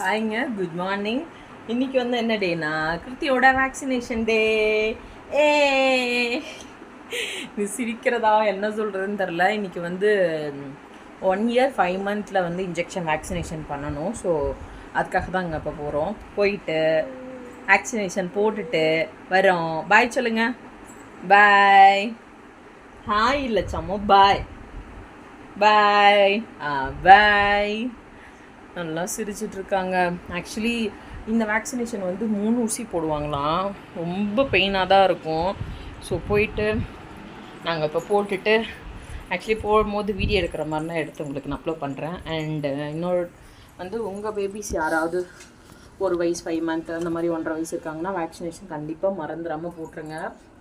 ஹாய்ங்க good morning இன்னைக்கு வந்து என்ன டேனா கிருத்தியோட வேக்சினேஷன் டே ஏ! நீ சிரிக்கிறதா? என்ன சொல்கிறதுன்னு தெரில இன்னைக்கு வந்து ஒன் இயர் ஃபைவ் மந்தில் வந்து இன்ஜெக்ஷன் வேக்சினேஷன் பண்ணணும். ஸோ அதுக்காக தான் இங்கே இப்போ போகிறோம் போயிட்டு வேக்சினேஷன் போட்டுட்டு வரோம். பாய் சொல்லுங்க. பாய் ஹாய் இல்லை சம்மோ பாய் பாய் ஆ பாய் நல்லா சிரிச்சிட்ருக்காங்க. ஆக்சுவலி இந்த வேக்சினேஷன் வந்து மூணு ஊசி போடுவாங்களாம். ரொம்ப பெயினாக தான் இருக்கும். ஸோ போயிட்டு நாங்கள் இப்போ போட்டுட்டு ஆக்சுவலி போடும்போது வீடியோ எடுக்கிற மாதிரினா எடுத்து உங்களுக்கு நான் அப்லோட் பண்ணுறேன் அண்டு இன்னொரு வந்து உங்கள் பேபிஸ் யாராவது ஒரு வயசு ஃபைவ் மந்த் அந்த மாதிரி ஒன்றரை வயசு இருக்காங்கன்னா வேக்சினேஷன் கண்டிப்பாக மறந்துடாமல் போட்டுருங்க.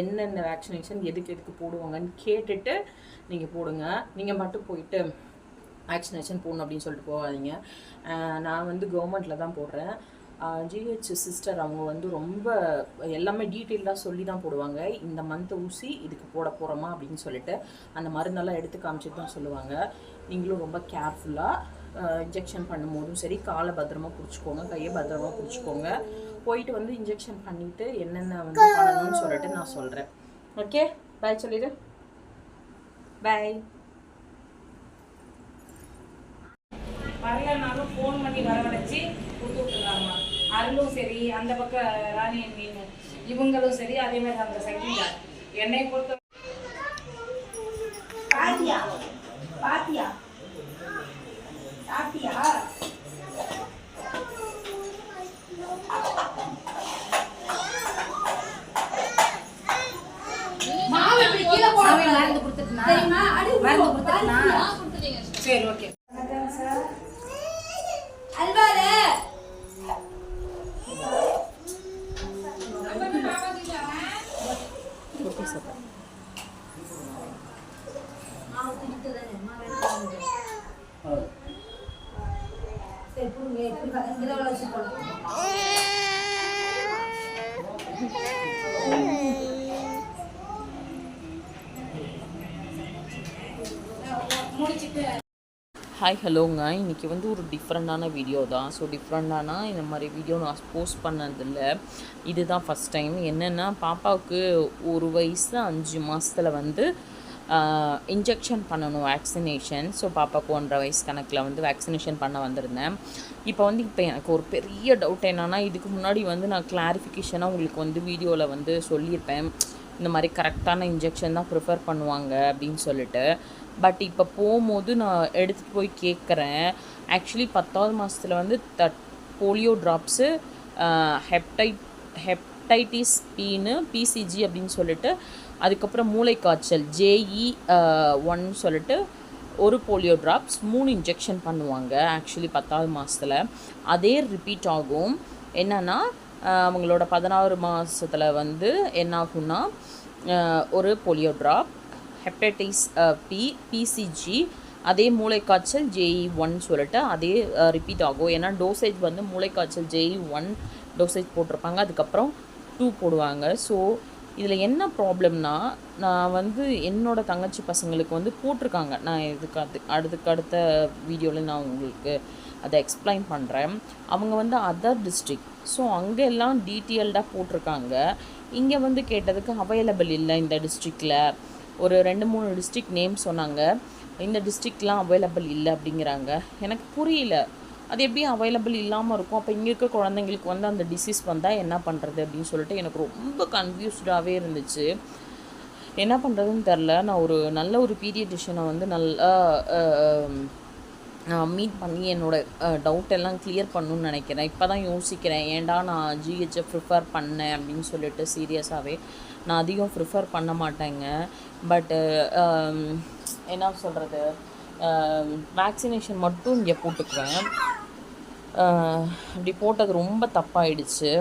என்னென்ன வேக்சினேஷன் எதுக்கு எதுக்கு போடுவாங்கன்னு கேட்டுட்டு நீங்கள் போடுங்க. நீங்கள் மட்டும் போயிட்டு வேக்சினேஷன் போடணும் அப்படின்னு சொல்லிட்டு போகாதீங்க. நான் வந்து கவர்மெண்ட்டில் தான் போடுறேன். ஜிஹெச் சிஸ்டர் அவங்க வந்து ரொம்ப எல்லாமே டீட்டெயிலாக சொல்லி தான் போடுவாங்க. இந்த மந்த் ஊசி இதுக்கு போட போகிறோமா அப்படின்னு சொல்லிட்டு அந்த மருந்தெல்லாம் எடுத்து காமிச்சிட்டு தான் சொல்லுவாங்க. நீங்களும் ரொம்ப கேர்ஃபுல்லாக இன்ஜெக்ஷன் பண்ணும்போதும் சரி காலை பத்திரமா பிடிச்சிக்கோங்க கையை பத்திரமா பிடிச்சிக்கோங்க போயிட்டு வந்து இன்ஜெக்ஷன் பண்ணிவிட்டு என்னென்ன வந்து பண்ணணும்னு சொல்லிட்டு நான் சொல்கிறேன் ஓகே பாய் சொல்லிடு. பாய் வரலனாலும் ஃபோன் பண்ணி வரவழைச்சி கொடுத்து விட்டுருக்காங்கம்மா அருளும் சரி அந்த பக்கம் ராணி மீன் இவங்களும் சரி அதே மாதிரி அந்த சங்கீதா என்னை பொறுத்த பாத்தியா? பாத்தியா சாப்பிட்டியா மாவு இப்படி கீழே போடணும் மருந்து கொடுத்துட்டுனா தெரியுமா அடி மருந்து கொடுத்துட்டுனா சரி ஓகே அல்வாரு ஓகே சார் மாவு குடித்து தானே மாவு எடுத்து சரி ஹாய் ஹலோங்க இன்றைக்கி வந்து ஒரு டிஃப்ரெண்ட்டான வீடியோ தான். ஸோ டிஃப்ரெண்டானா இந்த மாதிரி வீடியோ நான் போஸ்ட் பண்ணதில்ல. இதுதான் ஃபஸ்ட் டைம் என்னென்னா பாப்பாவுக்கு ஒரு வயசு அஞ்சு மாதத்தில் வந்து இன்ஜெக்ஷன் பண்ணணும் வேக்சினேஷன் ஸோ பாப்பாவுக்கு ஒன்றரை வயசு கணக்கில் வந்து வேக்சினேஷன் பண்ண வந்திருந்தேன். இப்போ வந்து இப்போ எனக்கு ஒரு பெரிய டவுட் என்னென்னா இதுக்கு முன்னாடி வந்து நான் கிளாரிஃபிகேஷனாக உங்களுக்கு வந்து வீடியோவில் வந்து சொல்லியிருப்பேன். இந்த மாதிரி கரெக்டான இன்ஜெக்ஷன் தான் ப்ரிஃபர் பண்ணுவாங்க அப்படின்னு சொல்லிட்டு. பட் இப்போ போகும்போது நான் எடுத்துகிட்டு போய் கேட்குறேன். ஆக்சுவலி பத்தாவது மாதத்தில் வந்து that polio drops ஹெப்டைட் hep hepatitis பின்னு பிசிஜி அப்படின்னு சொல்லிட்டு அதுக்கப்புறம் மூளைக்காய்ச்சல் ஜேஇ ஒன் சொல்லிட்டு ஒரு போலியோ ட்ராப்ஸ் மூணு இன்ஜெக்ஷன் பண்ணுவாங்க ஆக்சுவலி பத்தாவது மாதத்தில் அதே ரிப்பீட் ஆகும். என்னன்னா அவங்களோட பதினாறு மாதத்தில் வந்து என்ன ஆகும்னா ஒரு polio drop hepatitis B BCG அதே மூளைக்காய்ச்சல் ஜேஇ ஒன் சொல்லிட்டு அதே ரிப்பீட் ஆகும். ஏன்னா டோசேஜ் வந்து மூளைக்காய்ச்சல் ஜேஇ ஒன் டோசேஜ் போட்டிருப்பாங்க. அதுக்கப்புறம் டூ போடுவாங்க. ஸோ இதில் என்ன ப்ராப்ளம்னா நான் வந்து என்னோடய தங்கச்சி பசங்களுக்கு வந்து போட்டிருக்காங்க. நான் இதுக்கு அது அடுத்துக்கு அடுத்த வீடியோவில் நான் உங்களுக்கு அதை எக்ஸ்பிளைன் பண்ணுறேன் அவங்க வந்து அதர் டிஸ்ட்ரிக் ஸோ அங்கே எல்லாம் டீட்டெயில்டாக போட்டிருக்காங்க. இங்கே வந்து கேட்டதுக்கு அவைலபிள் இல்லை இந்த டிஸ்ட்ரிக்டில் ஒரு ரெண்டு மூணு டிஸ்ட்ரிக்ட் நேம் சொன்னாங்க. இந்த டிஸ்ட்ரிக்ட்லாம் அவைலபிள் இல்லை அப்படிங்கிறாங்க. எனக்கு புரியல. அது எப்படி அவைலபிள் இல்லாமல் இருக்கும்? அப்போ இங்கே இருக்க குழந்தைங்களுக்கு வந்து அந்த டிசீஸ் வந்தால் என்ன பண்ணுறது அப்படின்னு சொல்லிட்டு எனக்கு ரொம்ப கன்ஃபியூஸ்டாகவே இருந்துச்சு. என்ன பண்ணுறதுன்னு தெரில நான் ஒரு நல்ல ஒரு பீரியடிஷனை வந்து நல்லா மீட் பண்ணி என்னோடய டவுட் எல்லாம் கிளியர் பண்ணணும்னு நினைக்கிறேன். இப்போ தான் யோசிக்கிறேன். ஏன்டா நான் ஜிஹெச்சை ப்ரிஃபர் பண்ணேன் அப்படின்னு சொல்லிட்டு சீரியஸாகவே நான் அதிகம் ப்ரிஃபர் பண்ண மாட்டேங்க. பட்டு என்ன சொல்கிறது வேக்சினேஷன் மட்டும் இங்கே போட்டுக்குவேன். அப்படி போட்டது ரொம்ப தப்பாயிடுச்சு.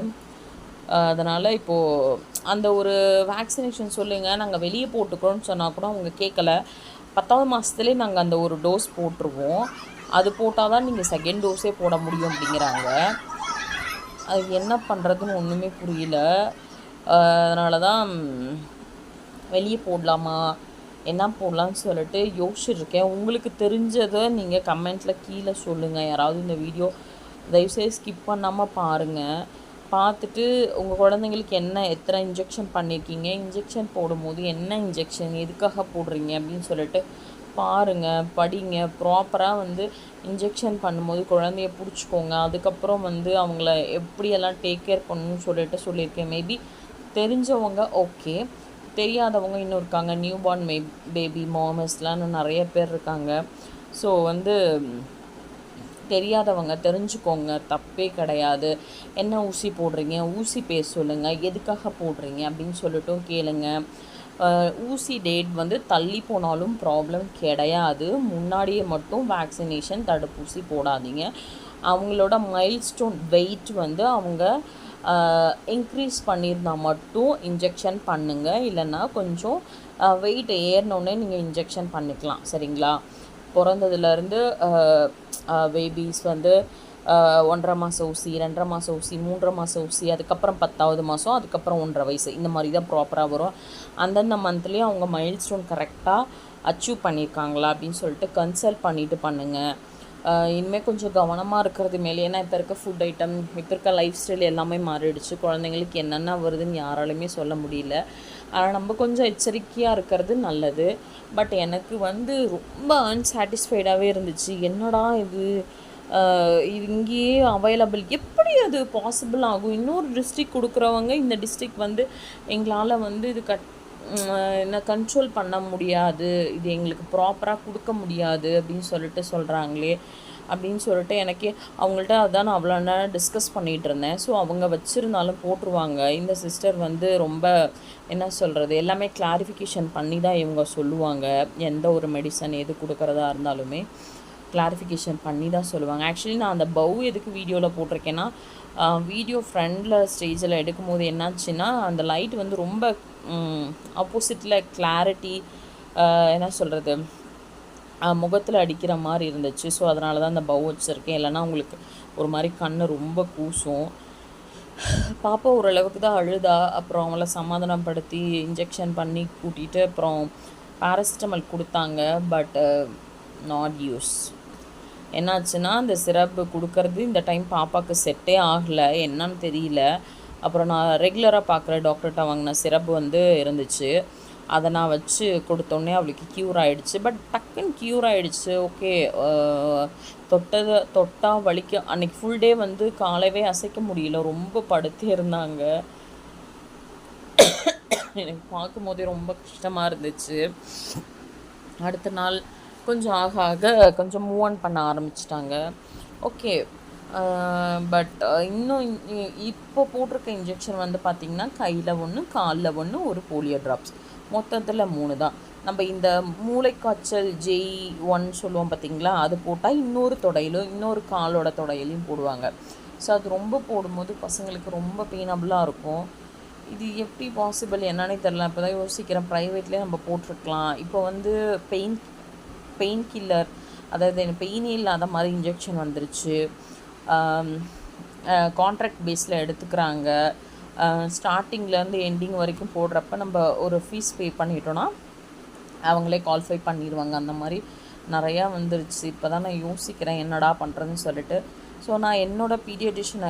அதனால் இப்போது அந்த ஒரு வேக்சினேஷன் சொல்லுங்கள் நாங்கள் வெளியே போட்டுக்கிறோன்னு சொன்னால் கூட அவங்க கேட்கல பத்தாவது மாதத்துலேயே நாங்கள் அந்த ஒரு டோஸ் போட்டுருவோம். அது போட்டால் தான் நீங்கள் செகண்ட் டோஸே போட முடியும் அப்படிங்கிறாங்க. அது என்ன பண்ணுறதுன்னு ஒன்றுமே புரியல. அதனால தான் வெளியே போடலாமா என்ன போடலான்னு சொல்லிட்டு யோசிச்சுருக்கேன் உங்களுக்கு தெரிஞ்சதை நீங்கள் கமெண்ட்டில் கீழே சொல்லுங்கள் யாராவது இந்த வீடியோ தயவுசெய்து ஸ்கிப் பண்ணாமல் பாருங்கள் பார்த்துட்டு உங்கள் குழந்தைங்களுக்கு என்ன எத்தனை இன்ஜெக்ஷன் பண்ணியிருக்கீங்க இன்ஜெக்ஷன் போடும்போது என்ன இன்ஜெக்ஷன் எதுக்காக போடுறீங்க அப்படின்னு சொல்லிட்டு பாருங்கள் படிங்க. ப்ராப்பராக வந்து இன்ஜெக்ஷன் பண்ணும்போது குழந்தைய பிடிச்சிக்கோங்க. அதுக்கப்புறம் வந்து அவங்கள எப்படியெல்லாம் டேக் கேர் பண்ணணும்னு சொல்லிட்டு சொல்லியிருக்கேன். மேபி தெரிஞ்சவங்க ஓகே தெரியாதவங்க இன்னும் இருக்காங்க. நியூ பார்ன் மே பேபி மாமஸ்லாம் நிறைய பேர் இருக்காங்க. ஸோ வந்து தெரியாதவங்க தெரிஞ்சுக்கோங்க தப்பே கிடையாது. என்ன ஊசி போடுறீங்க? ஊசி பேர் சொல்லுங்கள் எதுக்காக போடுறீங்க? அப்படின்னு சொல்லிட்டும் கேளுங்க. ஊசி டேட் வந்து தள்ளி போனாலும் ப்ராப்ளம் கிடையாது. முன்னாடியே மட்டும் வேக்சினேஷன் தடுப்பூசி போடாதீங்க. அவங்களோட மைல்ஸ்டோன் வெயிட் வந்து அவங்க இன்க்ரீஸ் பண்ணியிருந்தா மட்டும் இன்ஜெக்ஷன் பண்ணுங்கள் இல்லைன்னா கொஞ்சம் வெயிட் ஏறினோடனே நீங்கள் இன்ஜெக்ஷன் பண்ணிக்கலாம். சரிங்களா? பிறந்ததுலேருந்து பேபிஸ் வந்து ஒன்றரை மாத ஊசி ரெண்டரை மாத ஊசி மூன்றரை மாத ஊசி அதுக்கப்புறம் பத்தாவது மாதம் அதுக்கப்புறம் ஒன்றரை வயசு. இந்த மாதிரி தான் ப்ராப்பராக வரும். அந்தந்த மந்த்லேயும் அவங்க மைல் ஸ்டோன் கரெக்டாக அச்சீவ் பண்ணியிருக்காங்களா அப்படின்னு சொல்லிட்டு கன்சல்ட் பண்ணிவிட்டு பண்ணுங்கள் இனிமேல் கொஞ்சம் கவனமாக இருக்கிறது மேலே ஏன்னா இப்போ இருக்க ஃபுட் ஐட்டம் இப்போ இருக்க லைஃப் ஸ்டைல் எல்லாமே மாறிடுச்சு. குழந்தைங்களுக்கு என்னென்ன வருதுன்னு யாராலுமே சொல்ல முடியல. ஆனால் நம்ம கொஞ்சம் எச்சரிக்கையாக இருக்கிறது நல்லது. பட் எனக்கு வந்து ரொம்ப அன்சாட்டிஸ்ஃபைடாகவே இருந்துச்சு. என்னடா இது? இது இங்கேயே அவைலபிள் எப்படி அது பாசிபிள் ஆகும்? இன்னொரு டிஸ்ட்ரிக் கொடுக்குறவங்க இந்த டிஸ்ட்ரிக் வந்து எங்களால் வந்து இது கட் என்ன கண்ட்ரோல் பண்ண முடியாது. இது எங்களுக்கு ப்ராப்பராக கொடுக்க முடியாது அப்படின்னு சொல்லிட்டு சொல்கிறாங்களே அப்படின்னு சொல்லிட்டு எனக்கே அவங்கள்ட்ட அதான் நான் அவ்வளோ நேரம் டிஸ்கஸ் பண்ணிகிட்டு இருந்தேன். ஸோ அவங்க வச்சுருந்தாலும் போட்டுருவாங்க. இந்த சிஸ்டர் வந்து ரொம்ப என்ன சொல்கிறது எல்லாமே கிளாரிஃபிகேஷன் பண்ணி தான் இவங்க சொல்லுவாங்க. எந்த ஒரு மெடிசன் எது கொடுக்குறதா இருந்தாலுமே கிளாரிஃபிகேஷன் பண்ணி தான் சொல்லுவாங்க. ஆக்சுவலி நான் அந்த பவு எதுக்கு வீடியோவில் போட்டிருக்கேன்னா வீடியோ ஃப்ரண்டில் ஸ்டேஜில் எடுக்கும்போது என்னாச்சுன்னா அந்த லைட் வந்து ரொம்ப ஆப்போசிட்டில் கிளாரிட்டி என்ன சொல்கிறது முகத்தில் அடிக்கிற மாதிரி இருந்துச்சு. ஸோ அதனால தான் அந்த பவு வச்சுருக்கேன். இல்லைன்னா உங்களுக்கு ஒரு மாதிரி கண் ரொம்ப கூசும். பாப்பா ஓரளவுக்கு தான் அழுதா அப்புறம் அவளை சமாதானப்படுத்தி இன்ஜெக்ஷன் பண்ணி கூட்டிகிட்டு அப்புறம் பாரசிட்டமல் கொடுத்தாங்க. பட் நாட் யூஸ் என்னாச்சுன்னா அந்த சிரப்பு கொடுக்கறது இந்த டைம் பாப்பாவுக்கு செட்டே ஆகலை. என்னன்னு தெரியல. அப்புறம் நான் ரெகுலராக பார்க்குற டாக்டர்கிட்ட வாங்கின சிரப்பு வந்து இருந்துச்சு. அதை நான் வச்சு கொடுத்தோன்னே அவளுக்கு க்யூர் ஆயிடுச்சு. பட் டக்குன்னு க்யூர் ஆகிடுச்சு ஓகே தொட்டதை தொட்டால் வலிக்க அன்றைக்கி ஃபுல் டே வந்து காலவே அசைக்க முடியல. ரொம்ப படுத்தே இருந்தாங்க. எனக்கு பார்க்கும்போதே ரொம்ப கஷ்டமாக இருந்துச்சு. அடுத்த நாள் கொஞ்சம் ஆக ஆக கொஞ்சம் மூவ் ஆன் பண்ண ஆரம்பிச்சிட்டாங்க. ஓகே பட் இன்னும் இப்போ போட்டிருக்க இன்ஜெக்ஷன் வந்து பார்த்திங்கன்னா கையில் ஒன்று காலில் ஒன்று ஒரு போலியோ ட்ராப்ஸ் மொத்தத்தில் மூணு தான். நம்ம இந்த மூளைக்காய்ச்சல் ஜெய் ஒன் சொல்லுவோம் பார்த்தீங்களா அது போட்டால் இன்னொரு தொடையிலும் இன்னொரு காலோட தொடையிலையும் போடுவாங்க. ஸோ அது ரொம்ப போடும்போது பசங்களுக்கு ரொம்ப பெயினபுளாக இருக்கும். இது எப்படி பாசிபிள் என்னன்னே தெரில இப்போ தான் யோசிக்கிறேன். ப்ரைவேட்லேயே நம்ம போட்டிருக்கலாம். இப்போ வந்து பெயின் பெயின் கில்லர் அதாவது பெயினே இல்லாத மாதிரி இன்ஜெக்ஷன் வந்துருச்சு. கான்ட்ராக்ட் பேஸில் எடுத்துக்கிறாங்க. ஸ்டார்டிங்லேருந்து எண்டிங் வரைக்கும் போடுறப்ப நம்ம ஒரு ஃபீஸ் பே பண்ணிட்டோன்னா அவங்களே குவாலிஃபை பண்ணிடுவாங்க அந்த மாதிரி நிறையா வந்துருச்சு. இப்போ தான் நான் யோசிக்கிறேன் என்னடா பண்ணுறதுன்னு சொல்லிட்டு. ஸோ நான் என்னோடய பீடியடிஷனை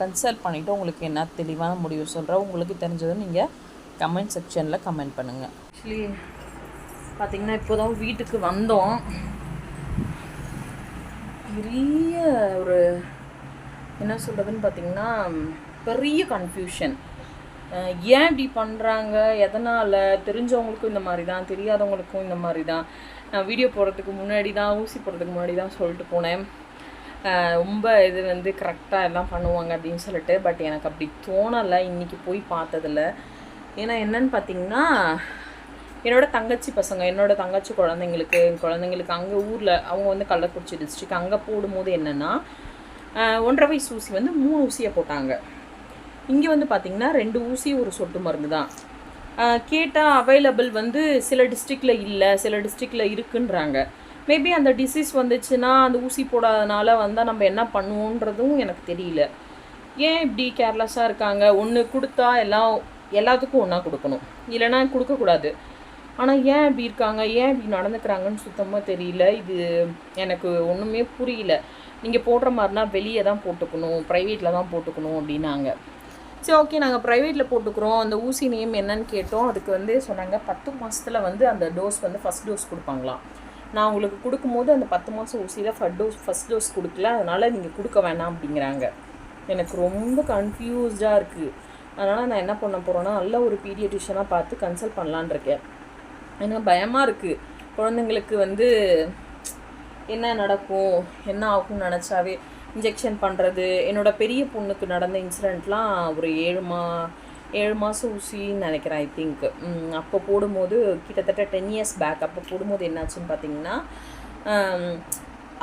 கன்சல்ட் பண்ணிவிட்டு உங்களுக்கு என்ன தெளிவான முடிவு சொல்கிறேன் உங்களுக்கு தெரிஞ்சதை நீங்கள் கமெண்ட் செக்ஷனில் கமெண்ட் பண்ணுங்கள் ஆக்சுவலி பார்த்தீங்கன்னா இப்போ தான் வீட்டுக்கு வந்தோம். பெரிய ஒரு என்ன சொல்கிறதுன்னு பார்த்தீங்கன்னா பெரிய கன்ஃபியூஷன் ஏன் இப்படி பண்ணுறாங்க எதனால்? தெரிஞ்சவங்களுக்கும் இந்த மாதிரி தான் தெரியாதவங்களுக்கும் இந்த மாதிரி தான் நான் வீடியோ போடுறதுக்கு முன்னாடி தான் ஊசி போடுறதுக்கு முன்னாடி தான் சொல்லிட்டு போனேன். ரொம்ப இது வந்து கரெக்டாக எல்லாம் பண்ணுவாங்க அப்படின்னு சொல்லிட்டு பட் எனக்கு அப்படி தோணலை. இன்றைக்கி போய் பார்த்ததில்ல. ஏன்னா என்னன்னு பார்த்தீங்கன்னா என்னோடய தங்கச்சி பசங்க என்னோட தங்கச்சி குழந்தைங்களுக்கு என் குழந்தைங்களுக்கு அங்கே ஊரில் அவங்க வந்து கள்ளக்குறிச்சி டிஸ்ட்ரிக் அங்கே போடும்போது என்னென்னா ஒன்றரை வயசு ஊசி வந்து மூணு ஊசியை போட்டாங்க. இங்கே வந்து பார்த்திங்கன்னா ரெண்டு ஊசி ஒரு சொட்டு மருந்து தான். கேட்டால் அவைலபிள் வந்து சில டிஸ்ட்ரிக்டில் இல்லை சில டிஸ்ட்ரிக்டில் இருக்குன்றாங்க. மேபி அந்த டிசீஸ் வந்துச்சுன்னா அந்த ஊசி போடாதனால வந்தால் நம்ம என்ன பண்ணுவோன்றதும் எனக்கு தெரியல. ஏன் இப்படி கேர்லெஸ்ஸாக இருக்காங்க? ஒன்று கொடுத்தா எல்லாம் எல்லாத்துக்கும் ஒன்றா கொடுக்கணும். இல்லைன்னா கொடுக்கக்கூடாது ஆனால் ஏன் இப்படி இருக்காங்க? ஏன் இப்படி நடந்துக்கிறாங்கன்னு சுத்தமாக தெரியல. இது எனக்கு ஒன்றுமே புரியல. நீங்கள் போடுற மாதிரினா வெளியே தான் போட்டுக்கணும் ப்ரைவேட்டில் தான் போட்டுக்கணும் அப்படின்னாங்க. சரி ஓகே நாங்கள் ப்ரைவேட்டில் போட்டுக்கிறோம். அந்த ஊசி நேம் என்னன்னு கேட்டோம். அதுக்கு வந்து சொன்னாங்க பத்து மாதத்தில் வந்து அந்த டோஸ் வந்து ஃபஸ்ட் டோஸ் கொடுப்பாங்களாம். நான் உங்களுக்கு கொடுக்கும்போது அந்த பத்து மாதம் ஊசியில் ஃபஸ்ட் டோஸ் ஃபஸ்ட் டோஸ் கொடுக்கல. அதனால் நீங்கள் கொடுக்க வேணாம் அப்படிங்கிறாங்க. எனக்கு ரொம்ப கன்ஃபியூஸ்டாக இருக்குது அதனால் நான் என்ன பண்ண போகிறேன்னா நல்ல ஒரு பீடியட்ரிஷனாக பார்த்து கன்சல்ட் பண்ணலான்ருக்கேன் ஏன்னா பயமாக இருக்குது குழந்தைங்களுக்கு வந்து என்ன நடக்கும் என்ன ஆகும்னு நினச்சாவே இன்ஜெக்ஷன் பண்ணுறது என்னோட பெரிய பொண்ணுக்கு நடந்த இன்சிடெண்ட்லாம் ஒரு ஏழு மா ஏழு மாதம் ஊசின்னு நினைக்கிறேன் ஐ திங்க் அப்போ போடும்போது கிட்டத்தட்ட டென் இயர்ஸ் பேக் அப்போ போடும்போது என்னாச்சுன்னு பார்த்தீங்கன்னா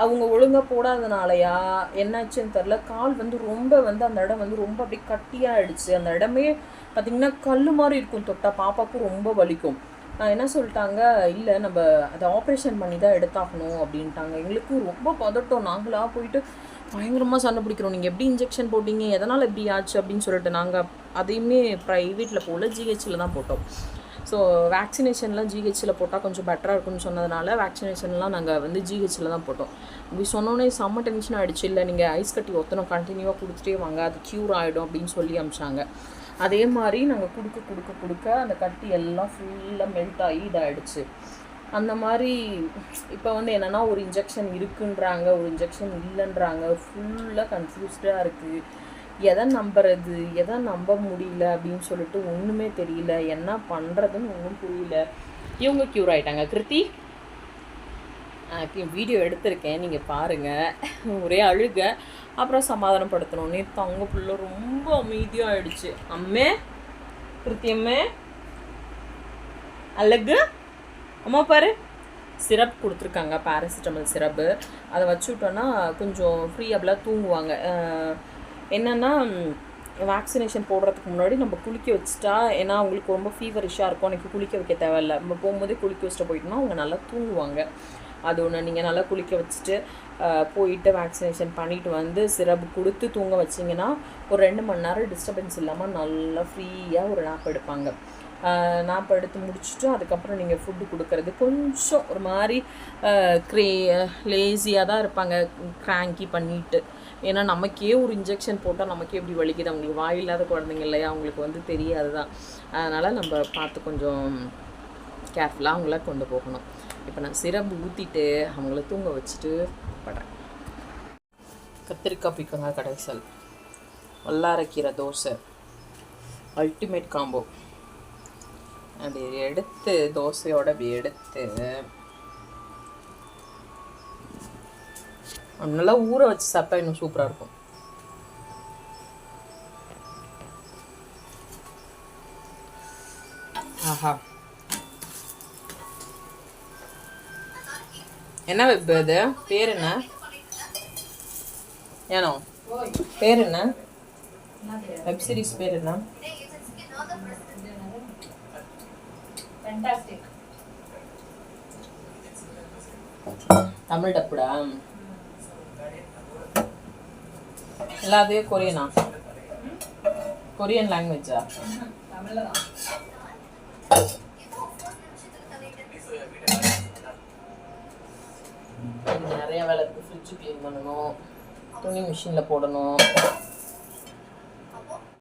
அவங்க ஒழுங்காக போடாதனாலயா என்னாச்சுன்னு தெரில கால் வந்து ரொம்ப வந்து அந்த இடம் வந்து ரொம்ப அப்படியே கட்டியாகிடுச்சு அந்த இடமே பார்த்திங்கன்னா கல் மாதிரி இருக்கும். தொட்டா பாப்பாவுக்கும் ரொம்ப வலிக்கும். என்ன சொல்லிட்டாங்க இல்லை நம்ம அதை ஆப்ரேஷன் பண்ணி தான் எடுத்தாகணும் அப்படின்ட்டாங்க. எங்களுக்கு ரொம்ப பதட்டம். நாங்களாக போயிட்டு பயங்கரமாக சண்டை பிடிக்கிறோம். நீங்கள் எப்படி இன்ஜெக்ஷன் போட்டீங்க? எதனால் எப்படி ஆச்சு அப்படின்னு சொல்லிட்டு நாங்கள் அதையுமே ப்ரைவேட்டில் போகல ஜிஹெச்சில் தான் போட்டோம். ஸோ வேக்சினேஷன்லாம் ஜிஹெச்சில் போட்டால் கொஞ்சம் பெட்டராக இருக்கும்னு சொன்னதுனால வேக்சினேஷன்லாம் நாங்கள் வந்து ஜிஹெச்சில் தான் போட்டோம். இப்படி சொன்னோன்னே செம்ம டென்ஷன் ஆகிடுச்சு இல்லை நீங்கள் ஐஸ் கட்டி ஒத்தனம் கண்டினியூவாக கொடுத்துட்டே வாங்க. அது க்யூர் ஆகிடும் அப்படின்னு சொல்லி அமிச்சாங்க அதே மாதிரி நாங்கள் கொடுக்க கொடுக்க கொடுக்க அந்த கட்டி எல்லாம் ஃபுல்லாக மெல்ட் ஆகி இதாகிடுச்சு அந்த மாதிரி இப்போ வந்து என்னென்னா ஒரு இன்ஜெக்ஷன் இருக்குன்றாங்க ஒரு இன்ஜெக்ஷன் இல்லைன்றாங்க ஃபுல்லாக கன்ஃபியூஸ்டாக இருக்குது எதை நம்புறது எதை நம்ப முடியல அப்படின்னு சொல்லிட்டு ஒன்றுமே தெரியல. என்ன பண்ணுறதுன்னு ஒன்றும் புரியல. இவங்க க்யூர் ஆயிட்டாங்க. கிருத்தி வீடியோ எடுத்திருக்கேன். நீங்கள் பாருங்கள் ஒரே அழுக. அப்புறம் சமாதானப்படுத்தணுன்னே தங்க பிள்ளை ரொம்ப அமைதியாக ஆயிடுச்சு அம்மே கிருத்தி அம்மே அழகு. அம்மா பாரு. சிரப் கொடுத்துருக்காங்க பேராசிட்டமல் சிரப்பு. அதை வச்சு விட்டோன்னா கொஞ்சம் ஃப்ரீயபிளாக தூங்குவாங்க. என்னென்னா வேக்சினேஷன் போடுறதுக்கு முன்னாடி நம்ம குளிக்க வச்சுட்டா ஏன்னா அவங்களுக்கு ரொம்ப ஃபீவரிஷாக இருக்கும். எனக்கு குளிக்க வைக்க தேவையில்ல. நம்ம போகும்போதே குளிக்க வச்சுட்டு போயிட்டோம்னா அவங்க நல்லா தூங்குவாங்க. அது ஒன்று நீங்கள் நல்லா குளிக்க வச்சுட்டு போயிட்டு வேக்சினேஷன் பண்ணிட்டு வந்து சிரப் கொடுத்து தூங்க வச்சிங்கன்னா ஒரு ரெண்டு மணி நேரம் டிஸ்டர்பன்ஸ் இல்லாமல் நல்லா ஃப்ரீயாக ஒரு நாப் எடுப்பாங்க. நான் எடுத்து முடிச்சுட்டு அதுக்கப்புறம் நீங்கள் ஃபுட்டு கொடுக்கறது. கொஞ்சம் ஒரு மாதிரி க்ரே லேசியாக தான் இருப்பாங்க க்ராங்கி பண்ணிட்டு. ஏன்னா நமக்கே ஒரு இன்ஜெக்ஷன் போட்டால் நமக்கே எப்படி வலிக்குது? அவங்களுக்கு வாய் இல்லாத குழந்தைங்க இல்லையா? அவங்களுக்கு வந்து தெரியாது தான். அதனால் நம்ம பார்த்து கொஞ்சம் கேர்ஃபுல்லாக அவங்கள கொண்டு போகணும். இப்போ நான் சிரப் ஊற்றிட்டு அவங்கள தூங்க வச்சுட்டு படுறேன். கத்திரிக்காய் பிக்கங்க கடைசல் வல்லாரக்கீரை தோசை. அல்டிமேட் காம்போ அப்படி எடுத்து தோசையோட அப்படி எடுத்து நல்லா ஊற வச்சு சாப்பிட்டா இன்னும் சூப்பராக இருக்கும். ஆஹா. என்ன வெப் இது? பேர் என்ன? ஏனோ? பேர் என்ன? வெப் சீரிஸ் பேர் என்ன? ஃபென்டாஸ்டிக் தமிழ் டப்புடா எல்லாத்தையே கொரியனா? கொரியன் லாங்குவேஜா தமிழில் தான் நிறைய வேலை இருக்குது ஃப்ரிட்ஜ் க்ளீன் பண்ணணும். துணி மிஷினில் போடணும்.